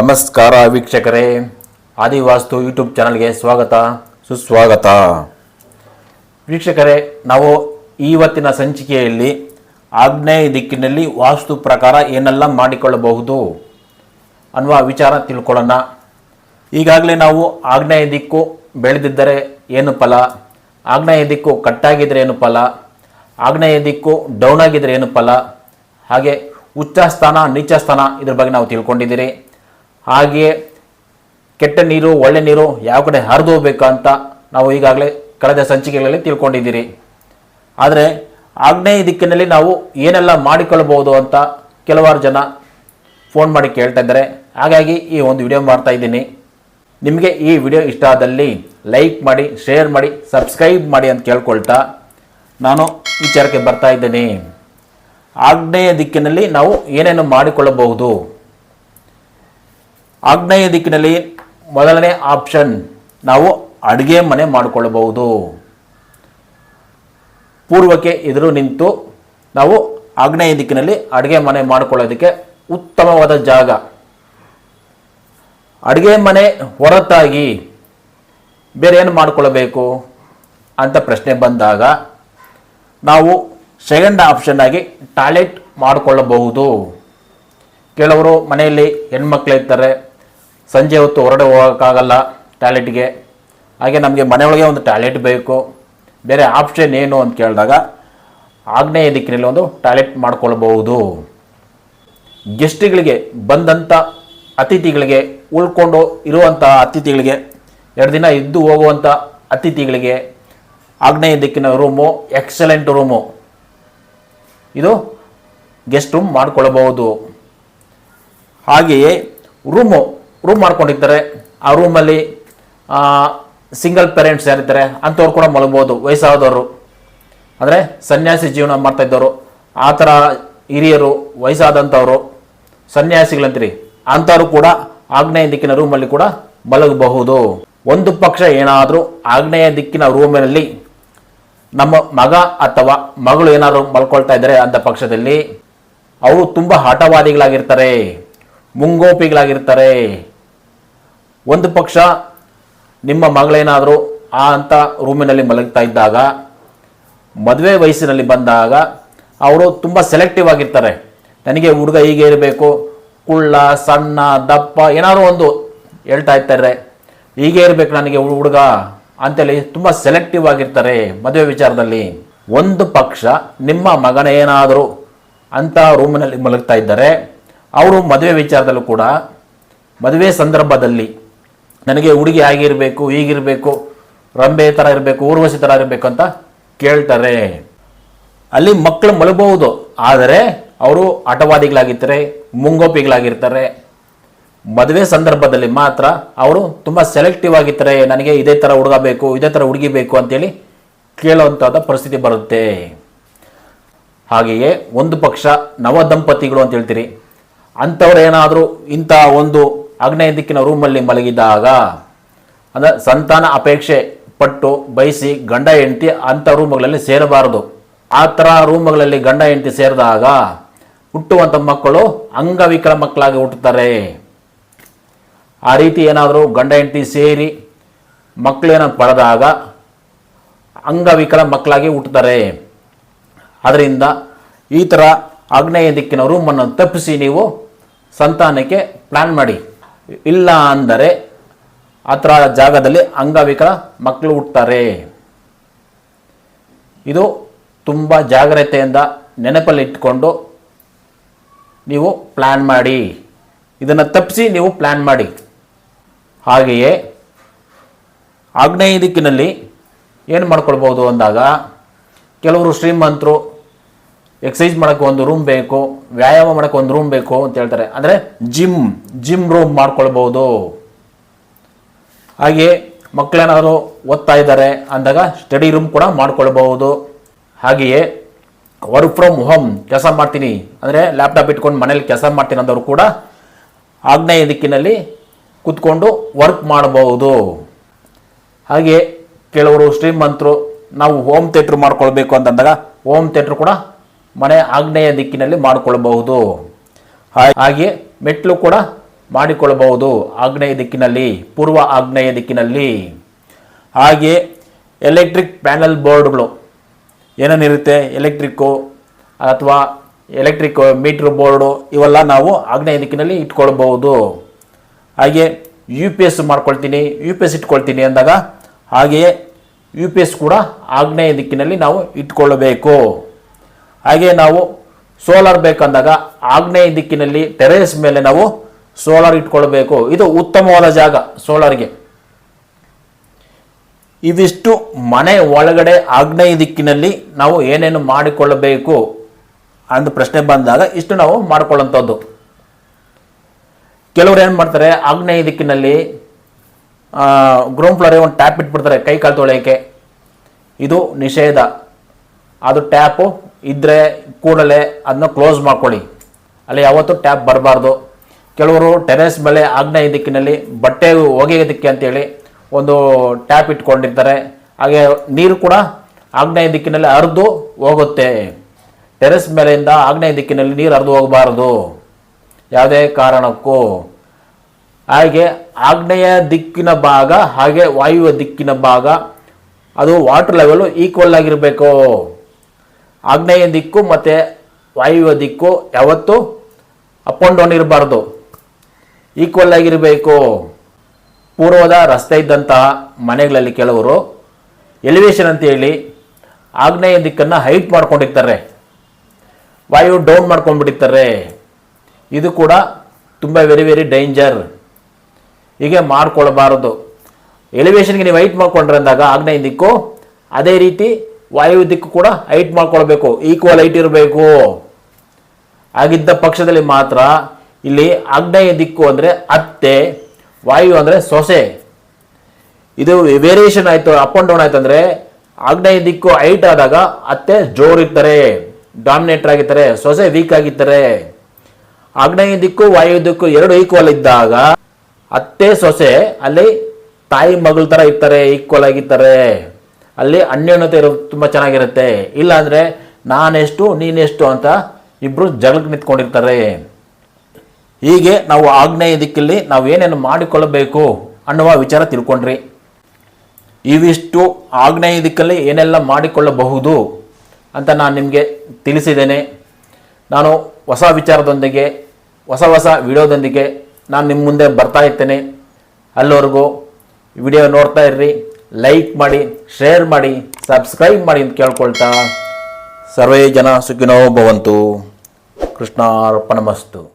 ನಮಸ್ಕಾರ ವೀಕ್ಷಕರೇ. ಆದಿವಾಸ್ತು ಯೂಟ್ಯೂಬ್ ಚಾನಲ್ಗೆ ಸ್ವಾಗತ, ಸುಸ್ವಾಗತ. ವೀಕ್ಷಕರೇ, ನಾವು ಇವತ್ತಿನ ಸಂಚಿಕೆಯಲ್ಲಿ ಆಗ್ನೇಯ ದಿಕ್ಕಿನಲ್ಲಿ ವಾಸ್ತು ಪ್ರಕಾರ ಏನೆಲ್ಲ ಮಾಡಿಕೊಳ್ಳಬಹುದು ಅನ್ನುವ ವಿಚಾರ ತಿಳ್ಕೊಳ್ಳೋಣ. ಈಗಾಗಲೇ ನಾವು ಆಗ್ನೇಯ ದಿಕ್ಕು ಬೆಳೆದಿದ್ದರೆ ಏನು ಫಲ, ಆಗ್ನೇಯ ದಿಕ್ಕು ಕಟ್ಟಾಗಿದ್ದರೆ ಏನು ಫಲ, ಆಗ್ನೇಯ ದಿಕ್ಕು ಡೌನ್ ಆಗಿದ್ದರೆ ಏನು ಫಲ, ಹಾಗೆ ಉಚ್ಚ ಸ್ಥಾನ ನೀಚ ಸ್ಥಾನ ಇದ್ರ ಬಗ್ಗೆ ನಾವು ತಿಳ್ಕೊಂಡಿದ್ದೀರಿ. ಹಾಗೆಯೇ ಕೆಟ್ಟ ನೀರು, ಒಳ್ಳೆ ನೀರು ಯಾವ ಕಡೆ ಹರಿದು ಹೋಗ್ಬೇಕು ಅಂತ ನಾವು ಈಗಾಗಲೇ ಕಳೆದ ಸಂಚಿಕೆಗಳಲ್ಲಿ ತಿಳ್ಕೊಂಡಿದ್ದೀರಿ. ಆದರೆ ಆಗ್ನೇಯ ದಿಕ್ಕಿನಲ್ಲಿ ನಾವು ಏನೆಲ್ಲ ಮಾಡಿಕೊಳ್ಳಬಹುದು ಅಂತ ಕೆಲವಾರು ಜನ ಫೋನ್ ಮಾಡಿ ಕೇಳ್ತಾ ಇದ್ದಾರೆ. ಹಾಗಾಗಿ ಈ ಒಂದು ವಿಡಿಯೋ ಮಾಡ್ತಾ ಇದ್ದೀನಿ. ನಿಮಗೆ ಈ ವಿಡಿಯೋ ಇಷ್ಟ ಆದಲ್ಲಿ ಲೈಕ್ ಮಾಡಿ, ಶೇರ್ ಮಾಡಿ, ಸಬ್ಸ್ಕ್ರೈಬ್ ಮಾಡಿ ಅಂತ ಕೇಳ್ಕೊಳ್ತಾ ನಾನು ವಿಚಾರಕ್ಕೆ ಬರ್ತಾ ಇದ್ದೀನಿ. ಆಗ್ನೇಯ ದಿಕ್ಕಿನಲ್ಲಿ ನಾವು ಏನೇನು ಮಾಡಿಕೊಳ್ಳಬಹುದು? ಆಗ್ನೇಯ ದಿಕ್ಕಿನಲ್ಲಿ ಮೊದಲನೇ ಆಪ್ಷನ್ ನಾವು ಅಡುಗೆ ಮನೆ ಮಾಡಿಕೊಳ್ಳಬಹುದು. ಪೂರ್ವಕ್ಕೆ ಎದುರು ನಿಂತು ನಾವು ಆಗ್ನೇಯ ದಿಕ್ಕಿನಲ್ಲಿ ಅಡುಗೆ ಮನೆ ಮಾಡಿಕೊಳ್ಳೋದಕ್ಕೆ ಉತ್ತಮವಾದ ಜಾಗ. ಅಡುಗೆ ಮನೆ ಹೊರತಾಗಿ ಬೇರೆ ಏನು ಮಾಡಿಕೊಳ್ಳಬೇಕು ಅಂತ ಪ್ರಶ್ನೆ ಬಂದಾಗ ನಾವು ಸೆಕೆಂಡ್ ಆಪ್ಷನ್ ಆಗಿ ಟಾಯ್ಲೆಟ್ ಮಾಡಿಕೊಳ್ಳಬಹುದು. ಕೆಲವರು ಮನೆಯಲ್ಲಿ ಹೆಣ್ಮಕ್ಳು ಇರ್ತಾರೆ ಸಂಜೆ ಹೊತ್ತು ಹೊರಡೆ ಹೋಗೋಕ್ಕಾಗಲ್ಲ ಟಾಯ್ಲೆಟ್ಗೆ. ಹಾಗೆ ನಮಗೆ ಮನೆಯೊಳಗೆ ಒಂದು ಟಾಯ್ಲೆಟ್ ಬೇಕು. ಬೇರೆ ಆಪ್ಷನ್ ಏನು ಅಂತ ಕೇಳಿದಾಗ ಆಗ್ನೇಯ ದಿಕ್ಕಿನಲ್ಲಿ ಒಂದು ಟಾಯ್ಲೆಟ್ ಮಾಡ್ಕೊಳ್ಬಹುದು. ಗೆಸ್ಟ್ಗಳಿಗೆ ಬಂದಂಥ ಅತಿಥಿಗಳಿಗೆ, ಉಳ್ಕೊಂಡು ಇರುವಂಥ ಅತಿಥಿಗಳಿಗೆ, ಎರಡು ದಿನ ಇದ್ದು ಹೋಗುವಂಥ ಅತಿಥಿಗಳಿಗೆ ಆಗ್ನೇಯ ದಿಕ್ಕಿನ ರೂಮು, ಎಕ್ಸಲೆಂಟ್ ರೂಮು. ಇದು ಗೆಸ್ಟ್ ರೂಮ್ ಮಾಡಿಕೊಳ್ಳಬಹುದು ಹಾಗೆಯೇ ರೂಮು ರೂಮ್ ಮಾಡ್ಕೊಂಡಿರ್ತಾರೆ ಆ ರೂಮಲ್ಲಿ ಸಿಂಗಲ್ ಪೇರೆಂಟ್ಸ್ ಯಾರಿದ್ದಾರೆ ಅಂಥವ್ರು ಕೂಡ ಮಲಗ್ಬೋದು, ವಯಸ್ಸಾದವರು. ಅಂದರೆ ಸನ್ಯಾಸಿ ಜೀವನ ಮಾಡ್ತಾ ಇದ್ದವರು. ಆ ಥರ ಹಿರಿಯರು, ವಯಸ್ಸಾದಂಥವರು, ಸನ್ಯಾಸಿಗಳಂತೀರಿ, ಅಂಥವ್ರು ಕೂಡ ಆಗ್ನೇಯ ದಿಕ್ಕಿನ ರೂಮಲ್ಲಿ ಕೂಡ ಮಲಗಬಹುದು. ಒಂದು ಪಕ್ಷ ಏನಾದರೂ ಆಗ್ನೇಯ ದಿಕ್ಕಿನ ರೂಮಿನಲ್ಲಿ ನಮ್ಮ ಮಗ ಅಥವಾ ಮಗಳು ಏನಾದರೂ ಮಲ್ಕೊಳ್ತಾ ಇದ್ದಾರೆ ಅಂಥ ಪಕ್ಷದಲ್ಲಿ, ಅವರು ತುಂಬ ಹಠವಾದಿಗಳಾಗಿರ್ತಾರೆ, ಮುಂಗೋಪಿಗಳಾಗಿರ್ತಾರೆ. ಒಂದು ಪಕ್ಷ ನಿಮ್ಮ ಮಗಳೇನಾದರೂ ಆ ಅಂತ ರೂಮಿನಲ್ಲಿ ಮಲಗ್ತಾ ಇದ್ದಾಗ, ಮದುವೆ ವಯಸ್ಸಿನಲ್ಲಿ ಬಂದಾಗ ಅವರು ತುಂಬ ಸೆಲೆಕ್ಟಿವ್ ಆಗಿರ್ತಾರೆ. ನನಗೆ ಹುಡುಗ ಹೀಗೆ ಇರಬೇಕು, ಕುಳ್ಳ, ಸಣ್ಣ, ದಪ್ಪ, ಏನಾದರೂ ಒಂದು ಹೇಳ್ತಾ ಇರ್ತಾರೆ. ಹೀಗೆ ಇರಬೇಕು ನನಗೆ ಹುಡುಗ ಅಂತೇಳಿ ತುಂಬ ಸೆಲೆಕ್ಟಿವ್ ಆಗಿರ್ತಾರೆ ಮದುವೆ ವಿಚಾರದಲ್ಲಿ. ಒಂದು ಪಕ್ಷ ನಿಮ್ಮ ಮಗನೇನಾದರೂ ಅಂತ ರೂಮಿನಲ್ಲಿ ಮಲಗ್ತಾ ಇದ್ದಾರೆ, ಅವರು ಮದುವೆ ವಿಚಾರದಲ್ಲೂ ಕೂಡ ಮದುವೆ ಸಂದರ್ಭದಲ್ಲಿ ನನಗೆ ಹುಡುಗಿ ಆಗಿರಬೇಕು ಹೀಗಿರಬೇಕು ರಂಬೆ ಥರ ಇರಬೇಕು, ಊರ್ವಶಿ ಥರ ಇರಬೇಕು ಅಂತ ಕೇಳ್ತಾರೆ. ಅಲ್ಲಿ ಮಕ್ಕಳು ಮಲಗಬಹುದು, ಆದರೆ ಅವರು ಆಟವಾದಿಗಳಾಗಿರ್ತಾರೆ, ಮುಂಗೋಪಿಗಳಾಗಿರ್ತಾರೆ. ಮದುವೆ ಸಂದರ್ಭದಲ್ಲಿ ಮಾತ್ರ ಅವರು ತುಂಬ ಸೆಲೆಕ್ಟಿವ್ ಆಗಿರ್ತಾರೆ, ನನಗೆ ಇದೇ ಥರ ಹುಡುಗ ಬೇಕು, ಇದೇ ಥರ ಹುಡುಗಿ ಬೇಕು ಅಂತೇಳಿ ಕೇಳುವಂಥದ್ದು ಪರಿಸ್ಥಿತಿ ಬರುತ್ತೆ. ಹಾಗೆಯೇ ಒಂದು ಪಕ್ಷ ನವ ದಂಪತಿಗಳು ಅಂತ ಹೇಳ್ತೀರಿ. ಅಂಥವ್ರು ಏನಾದರೂ ಇಂಥ ಒಂದು ಆಗ್ನೇಯ ದಿಕ್ಕಿನ ರೂಮಲ್ಲಿ ಮಲಗಿದಾಗ, ಅಂದರೆ ಸಂತಾನ ಅಪೇಕ್ಷೆ ಪಟ್ಟು ಬಯಸಿ ಗಂಡ ಹೆಂಡತಿ ಅಂಥ ರೂಮುಗಳಲ್ಲಿ ಸೇರಬಾರದು. ಆ ಥರ ರೂಮುಗಳಲ್ಲಿ ಗಂಡ ಹೆಂಡತಿ ಸೇರಿದಾಗ ಹುಟ್ಟುವಂಥ ಮಕ್ಕಳು ಅಂಗವಿಕಲ ಮಕ್ಕಳಾಗಿ ಹುಟ್ಟುತ್ತಾರೆ. ಆ ರೀತಿ ಏನಾದರೂ ಗಂಡ ಹೆಂಡತಿ ಸೇರಿ ಮಕ್ಕಳೇನ ಪಡೆದಾಗ ಅಂಗವಿಕಲ ಮಕ್ಕಳಾಗಿ ಹುಟ್ಟುತ್ತಾರೆ. ಅದರಿಂದ ಈ ಥರ ಆಗ್ನೇಯ ದಿಕ್ಕಿನ ರೂಮನ್ನು ತಪ್ಪಿಸಿ ನೀವು ಸಂತಾನಕ್ಕೆ ಪ್ಲ್ಯಾನ್ ಮಾಡಿ. ಇಲ್ಲ ಅಂದರೆ ಆ ಥರ ಜಾಗದಲ್ಲಿ ಅಂಗವಿಕಲ ಮಕ್ಕಳು ಹುಟ್ಟುತ್ತಾರೆ. ಇದು ತುಂಬ ಜಾಗ್ರತೆಯಿಂದ ನೆನಪಲ್ಲಿ ಇಟ್ಕೊಂಡು ನೀವು ಪ್ಲ್ಯಾನ್ ಮಾಡಿ. ಇದನ್ನು ತಪ್ಪಿಸಿ ನೀವು ಪ್ಲ್ಯಾನ್ ಮಾಡಿ. ಹಾಗೆಯೇ ಆಗ್ನೇಯ ದಿಕ್ಕಿನಲ್ಲಿ ಏನು ಮಾಡ್ಕೊಳ್ಬೋದು ಅಂದಾಗ ಕೆಲವರು ಶ್ರೀಮಂತರು ಎಕ್ಸಸೈಸ್ ಮಾಡೋಕ್ಕೆ ಒಂದು ರೂಮ್ ಬೇಕು, ವ್ಯಾಯಾಮ ಮಾಡೋಕ್ಕೆ ಒಂದು ರೂಮ್ ಬೇಕು ಅಂತ ಹೇಳ್ತಾರೆ. ಅಂದರೆ ಜಿಮ್ ಜಿಮ್ ರೂಮ್ ಮಾಡ್ಕೊಳ್ಬೋದು. ಹಾಗೆ ಮಕ್ಕಳೇನಾದರೂ ಓದ್ತಾ ಇದ್ದಾರೆ ಅಂದಾಗ ಸ್ಟಡಿ ರೂಮ್ ಕೂಡ ಮಾಡ್ಕೊಳ್ಬಹುದು ಹಾಗೆಯೇ ವರ್ಕ್ ಫ್ರಮ್ ಹೋಮ್ ಕೆಲಸ ಮಾಡ್ತೀನಿ. ಅಂದರೆ ಲ್ಯಾಪ್ಟಾಪ್ ಇಟ್ಕೊಂಡು ಮನೇಲಿ ಕೆಲಸ ಮಾಡ್ತೀನಿ ಅಂದವರು ಕೂಡ ಆಗ್ನೇಯ ದಿಕ್ಕಿನಲ್ಲಿ ಕೂತ್ಕೊಂಡು ವರ್ಕ್ ಮಾಡಬಹುದು ಹಾಗೆ ಕೆಲವರು ಶ್ರೀಮಂತರು ನಾವು ಹೋಮ್ ಥಿಯೇಟ್ರ್ ಮಾಡ್ಕೊಳ್ಬೇಕು ಅಂತಂದಾಗ ಹೋಮ್ ಥಿಯೇಟ್ರ್ ಕೂಡ ಮನೆ ಆಗ್ನೇಯ ದಿಕ್ಕಿನಲ್ಲಿ ಮಾಡಿಕೊಳ್ಳಬಹುದು. ಹಾಗೆ ಮೆಟ್ಲು ಕೂಡ ಮಾಡಿಕೊಳ್ಳಬಹುದು. ಆಗ್ನೇಯ ದಿಕ್ಕಿನಲ್ಲಿ, ಪೂರ್ವ ಆಗ್ನೇಯ ದಿಕ್ಕಿನಲ್ಲಿ. ಹಾಗೆ ಎಲೆಕ್ಟ್ರಿಕ್ ಪ್ಯಾನಲ್ ಬೋರ್ಡ್ಗಳು ಏನೇನಿರುತ್ತೆ? ಎಲೆಕ್ಟ್ರಿಕ್ಕು ಅಥವಾ ಎಲೆಕ್ಟ್ರಿಕ್ ಮೀಟ್ರ್ ಬೋರ್ಡು ಇವೆಲ್ಲ ನಾವು ಆಗ್ನೇಯ ದಿಕ್ಕಿನಲ್ಲಿ ಇಟ್ಕೊಳ್ಬಹುದು. ಹಾಗೆ ಯು ಪಿ ಎಸ್ ಮಾಡ್ಕೊಳ್ತೀನಿ, ಯು ಪಿ ಎಸ್ ಇಟ್ಕೊಳ್ತೀನಿ ಅಂದಾಗ ಹಾಗೆಯೇ ಯು ಪಿ ಎಸ್ ಕೂಡ ಆಗ್ನೇಯ ದಿಕ್ಕಿನಲ್ಲಿ ನಾವು ಇಟ್ಕೊಳ್ಳಬೇಕು ಹಾಗೆ ನಾವು ಸೋಲಾರ್ ಬೇಕಂದಾಗ ಆಗ್ನೇಯ ದಿಕ್ಕಿನಲ್ಲಿ ಟೆರೇಸ್ ಮೇಲೆ ನಾವು ಸೋಲಾರ್ ಇಟ್ಕೊಳ್ಬೇಕು. ಇದು ಉತ್ತಮವಾದ ಜಾಗ ಸೋಲಾರ್ಗೆ. ಇವಿಷ್ಟು ಮನೆ ಒಳಗಡೆ ಆಗ್ನೇಯ ದಿಕ್ಕಿನಲ್ಲಿ ನಾವು ಏನೇನು ಮಾಡಿಕೊಳ್ಳಬೇಕು ಅಂತ ಪ್ರಶ್ನೆ ಬಂದಾಗ ಇಷ್ಟು ನಾವು ಮಾಡಿಕೊಳ್ಳುವಂಥದ್ದು. ಕೆಲವರು ಏನು ಮಾಡ್ತಾರೆ, ಆಗ್ನೇಯ ದಿಕ್ಕಿನಲ್ಲಿ ಗ್ರೌಂಡ್ ಫ್ಲೋರ್ ಒಂದು ಟ್ಯಾಪ್ ಇಟ್ಬಿಡ್ತಾರೆ ಕೈ ಕಾಲು ತೊಳೆಯೋಕ್ಕೆ. ಇದು ನಿಷೇಧ. ಅದು ಟ್ಯಾಪು ಇದ್ದರೆ ಕೂಡಲೇ ಅದನ್ನ ಕ್ಲೋಸ್ ಮಾಡ್ಕೊಳ್ಳಿ. ಅಲ್ಲಿ ಯಾವತ್ತೂ ಟ್ಯಾಪ್ ಬರಬಾರ್ದು. ಕೆಲವರು ಟೆರೆಸ್ ಮೇಲೆ ಆಗ್ನೇಯ ದಿಕ್ಕಿನಲ್ಲಿ ಬಟ್ಟೆ ಒಗೆಯೋದಕ್ಕೆ ಅಂತೇಳಿ ಒಂದು ಟ್ಯಾಪ್ ಇಟ್ಕೊಂಡಿರ್ತಾರೆ. ಹಾಗೆ ನೀರು ಕೂಡ ಆಗ್ನೇಯ ದಿಕ್ಕಿನಲ್ಲಿ ಹರಿದು ಹೋಗುತ್ತೆ. ಟೆರೆಸ್ ಮೇಲೆಯಿಂದ ಆಗ್ನೇಯ ದಿಕ್ಕಿನಲ್ಲಿ ನೀರು ಹರಿದು ಹೋಗಬಾರದು. ಯಾವುದೇ ಕಾರಣಕ್ಕೂ. ಹಾಗೆ ಆಗ್ನೇಯ ದಿಕ್ಕಿನ ಭಾಗ ಹಾಗೆ ವಾಯುವ ದಿಕ್ಕಿನ ಭಾಗ, ಅದು ವಾಟರ್ ಲೆವೆಲು ಈಕ್ವಲ್ ಆಗಿರಬೇಕು. ಆಗ್ನೇಯ ದಿಕ್ಕು ಮತ್ತು ವಾಯುವ್ಯ ದಿಕ್ಕು ಯಾವತ್ತೂ ಅಪ್ ಆ್ಯಂಡ್ ಡೌನ್ ಇರಬಾರ್ದು. ಈಕ್ವಲ್ ಆಗಿರಬೇಕು. ಪೂರ್ವದ ರಸ್ತೆ ಇದ್ದಂತಹ ಮನೆಗಳಲ್ಲಿ ಕೆಲವರು ಎಲಿವೇಶನ್ ಅಂತೇಳಿ ಆಗ್ನೇಯ ದಿಕ್ಕನ್ನು ಹೈಟ್ ಮಾಡ್ಕೊಂಡಿರ್ತಾರೆ. ವಾಯು ಡೌನ್ ಮಾಡ್ಕೊಂಡ್ಬಿಟ್ಟಿರ್ತಾರೆ. ಇದು ಕೂಡ ತುಂಬ ವೆರಿ ವೆರಿ ಡೇಂಜರ್ ಹೀಗೆ ಮಾಡ್ಕೊಳ್ಬಾರದು. ಎಲಿವೇಶನ್ಗೆ ನೀವು ಹೈಟ್ ಮಾಡ್ಕೊಂಡ್ರೆ ಅಂದಾಗ ಆಗ್ನೇಯ ದಿಕ್ಕು ಅದೇ ರೀತಿ ವಾಯು ದಿಕ್ಕು ಕೂಡ ಹೈಟ್ ಮಾಡ್ಕೊಳ್ಬೇಕು ಈಕ್ವಲ್ ಹೈಟ್ ಇರಬೇಕು. ಆಗಿದ್ದ ಪಕ್ಷದಲ್ಲಿ ಮಾತ್ರ ಇಲ್ಲಿ ಆಗ್ನೇಯ ದಿಕ್ಕು ಅಂದರೆ ಅತ್ತೆ, ವಾಯು ಅಂದರೆ ಸೊಸೆ. ಇದು ವೇರಿಯೇಷನ್ ಆಯಿತು ಅಪ್ ಆ್ಯಂಡ್ ಡೌನ್ ಆಯ್ತು ಅಂದರೆ ಆಗ್ನೇಯ ದಿಕ್ಕು ಹೈಟ್ ಆದಾಗ ಅತ್ತೆ ಜೋರಿರ್ತಾರೆ ಡಾಮಿನೇಟರ್ ಆಗಿರ್ತಾರೆ, ಸೊಸೆ ವೀಕ್ ಆಗಿರ್ತಾರೆ. ಆಗ್ನೇಯ ದಿಕ್ಕು ವಾಯು ದಿಕ್ಕು ಎರಡು ಈಕ್ವಲ್ ಇದ್ದಾಗ ಅತ್ತೆ ಸೊಸೆ ಅಲ್ಲಿ ತಾಯಿ ಮಗಳ ಥರ ಇರ್ತಾರೆ ಈಕ್ವಲ್ ಆಗಿರ್ತಾರೆ. ಅಲ್ಲಿ ಅನ್ಯೋನ್ಯತೆ ಇರೋದು ತುಂಬ ಚೆನ್ನಾಗಿರುತ್ತೆ. ಇಲ್ಲಾಂದರೆ ನಾನೆಷ್ಟು, ನೀನೆಷ್ಟು ಅಂತ ಇಬ್ಬರು ಜಗಳಕ್ಕೆ ನಿಂತ್ಕೊಂಡಿರ್ತಾರೆ. ಹೀಗೆ ನಾವು ಆಗ್ನೇಯ ದಿಕ್ಕಲ್ಲಿ ನಾವು ಏನೇನು ಮಾಡಿಕೊಳ್ಳಬೇಕು ಅನ್ನುವ ವಿಚಾರ ತಿಳ್ಕೊಂಡ್ರಿ. ಇವಿಷ್ಟು ಆಗ್ನೇಯ ದಿಕ್ಕಲ್ಲಿ ಏನೆಲ್ಲ ಮಾಡಿಕೊಳ್ಳಬಹುದು ಅಂತ ನಾನು ನಿಮಗೆ ತಿಳಿಸಿದ್ದೇನೆ. ನಾನು ಹೊಸ ವಿಚಾರದೊಂದಿಗೆ, ಹೊಸ ಹೊಸ ವಿಡಿಯೋದೊಂದಿಗೆ ನಾನು ನಿಮ್ಮ ಮುಂದೆ ಬರ್ತಾ ಇರ್ತೇನೆ. ಅಲ್ಲಿವರೆಗೂ ವಿಡಿಯೋ ನೋಡ್ತಾ ಇರ್ರಿ. ಲೈಕ್ ಮಾಡಿ ಶೇರ್ ಮಾಡಿ ಸಬ್ಸ್ಕ್ರೈಬ್ ಮಾಡಿ ಅಂತ ಕೇಳ್ಕೊಳ್ತಾ ಸರ್ವೇ ಜನ ಸುಖಿನೋ ಭವಂತು. ಕೃಷ್ಣಾರ್ಪಣಮಸ್ತು.